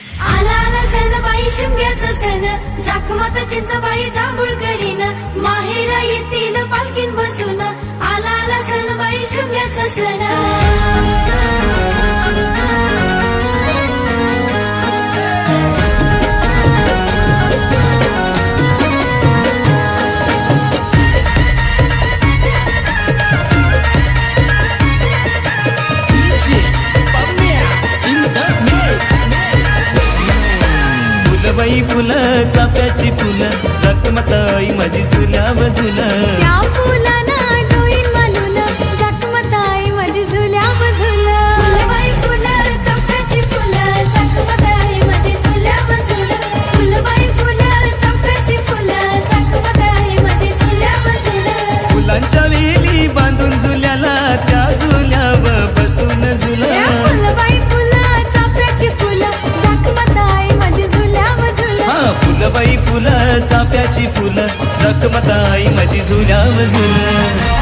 आला आला सण बाई शिमग्याचा सण. जाखमात चिंचबाई जांभूळ करीन माहेरा येतील पालखीन बसून. आला आला सण बाई शिमग्याचा सण. फुलबाई फुलं चाफ्याची फुलं रकमताई माझी झुल्या बजुला त्या फुलाना डोईन मालून जखमताई माझी झुल्या बझुला फुलबाई फुलं चाफ्याची फुलं जखमताई माझी झुल्या बझुला फुलबाई फुलं चाफ्याची फुलं जखमताई माझी झुल्या बझुला फुलांच्या वेली बांधून झुल्याला फुलं चाप्याची फुलं रकमताई माझी झुल्या बजुला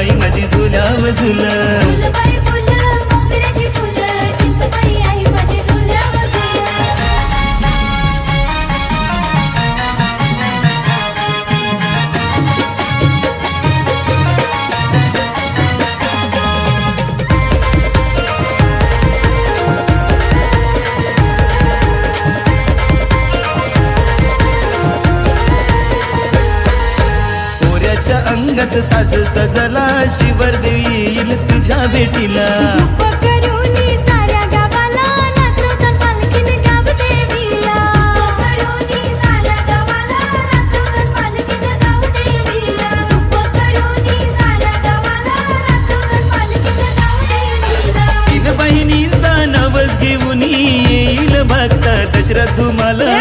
आई माझी झुलं झुलं अंगात साज सजला. शिवर देवी येईल तुझ्या भेटीला. बहिणींचा नवस घेऊन येईल भक्त दशरथ तुम्हाला.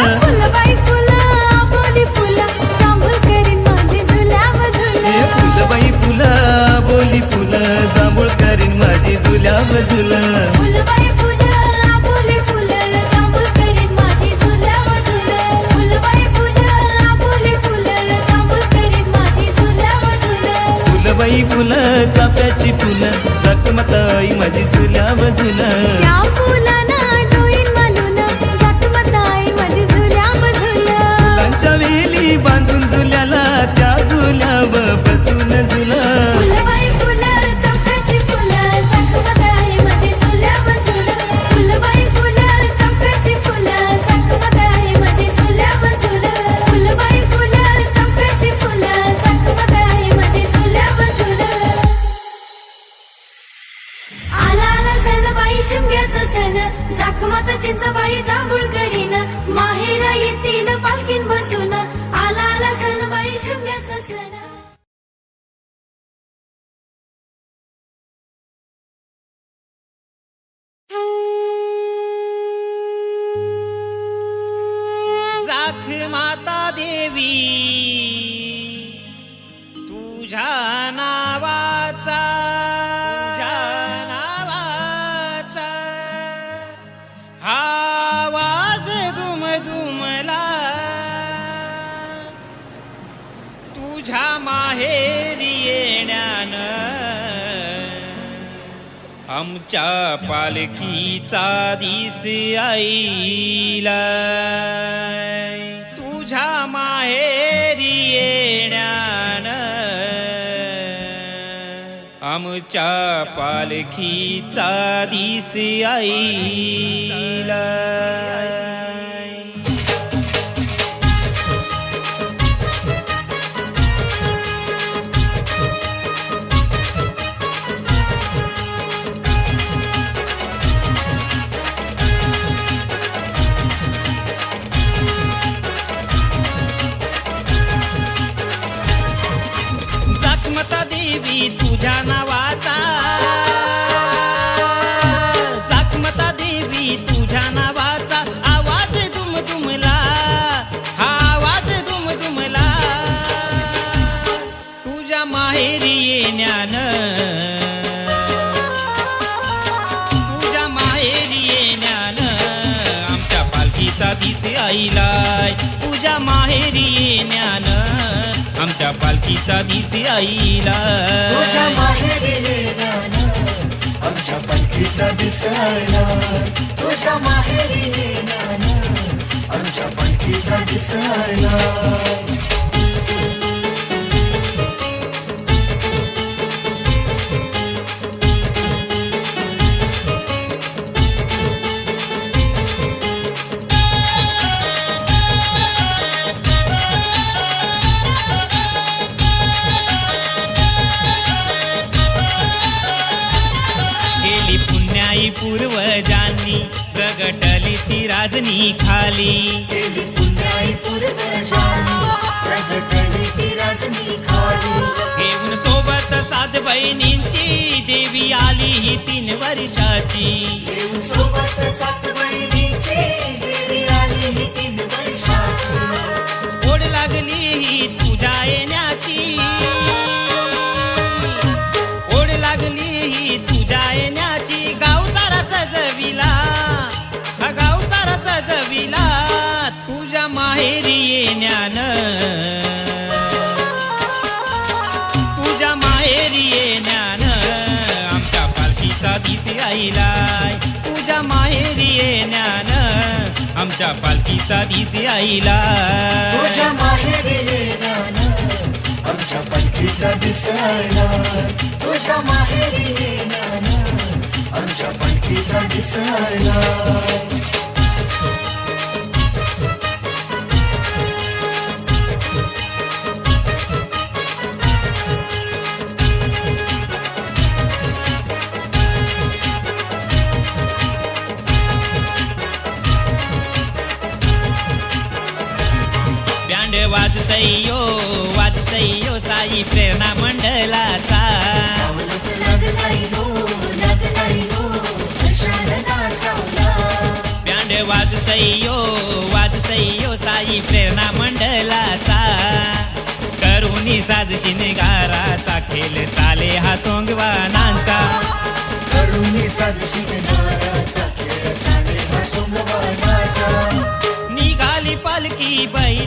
फुलबाई फुलं चाफ्याची फुलं रकमताई माझी झुल्या झुलं त्या फुलाना डोईन मालून जखमताई माझी झुल्यावर झुलं फुलांच्या वेली बांधून झुल्याला त्या झुल्यावर शिमग्याचं जाखमात चिंचबाई जांभूळ करीन माहेरा येतील पालखीन बसून. आमच्या पालखीचा दिस आईला. तुझ्या माहेरी येण्यान आमच्या पालखीचा दिस आईला. पालखीच आईलाय. तुझ्या माहेरी येण्यान आमच्या पालखीचा दिस आईलाय. तुझ्या माहेरी येण्यानं आमच्या पालखीचा दिसायला तुझ्या माहेरी येण्यानं आमच्या पालखीचा दिसायला गेली राजनी खाली. घेऊन सोबत सात बहिणींची देवी आली ही तीन वर्षाची. येऊन सोबत आईलाय. तुझ्या माहेरी येण्यानं आमच्या पालखीचा दिस आईलाय तुझ्या माहेरी येण्यानं आमच्या पालखीचा दिसायला तुझ्या माहेरी येण्यानं आमच्या पालखीचा दिसायला बँड वाजतयो वाजतयो साई प्रेरणा मंडलाचा बँड वाजतयो वाजतयो साई प्रेरणा मंडलाचा करुणी साज शिनगाराचा खेळ चाले हा सोंगवानांचा. करुणी साजशी नाराचा खेळ चाले हा सोंगवानाचा. निघाली पालखी बैलगाडीत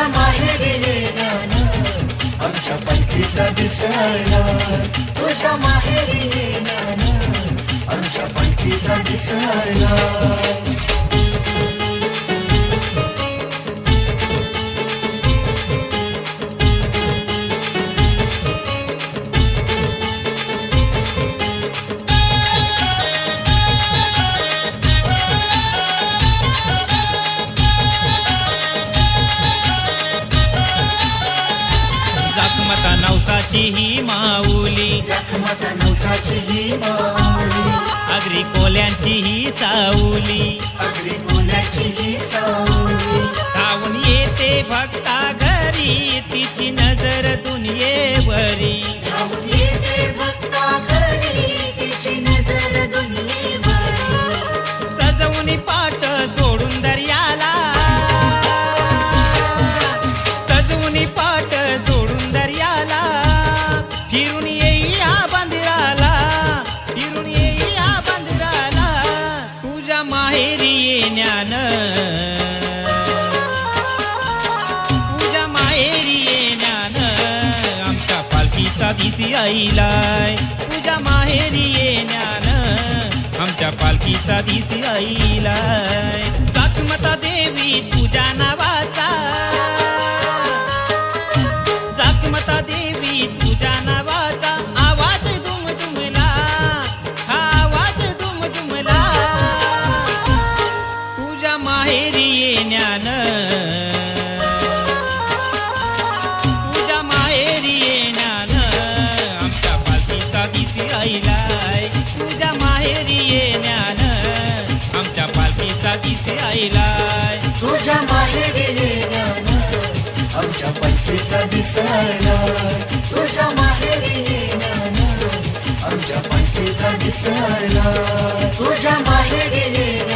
आमच्या तुझ्या माहेरी येण्यानं आमच्या पैकीचा दिसणार तुझ्या माहेरी येण्यानं आमच्या पैकीचा दिसणार साऊली अगदी सावली. धावून येते भक्ता घरी आईलाय. तुझ्या माहेरी येण्यानं आमच्या पालखीचा दिसी आईलाय. जखमता देवी तुझ्या नावाचा. जखमता देवी तुझ्या नावाचा. आवाज दुम दुमला हा आवाज दुम दुमला तुझ्या माहेरी येण्यानं तुझ्या तिथे आईलाय. तुझ्या माहेरी येण्यानं आमच्या पंथीचा दिसायला तुझ्या माहेरी येण्यानं आमच्या पंथीचा दिसायला तुझ्या माहेरी गेले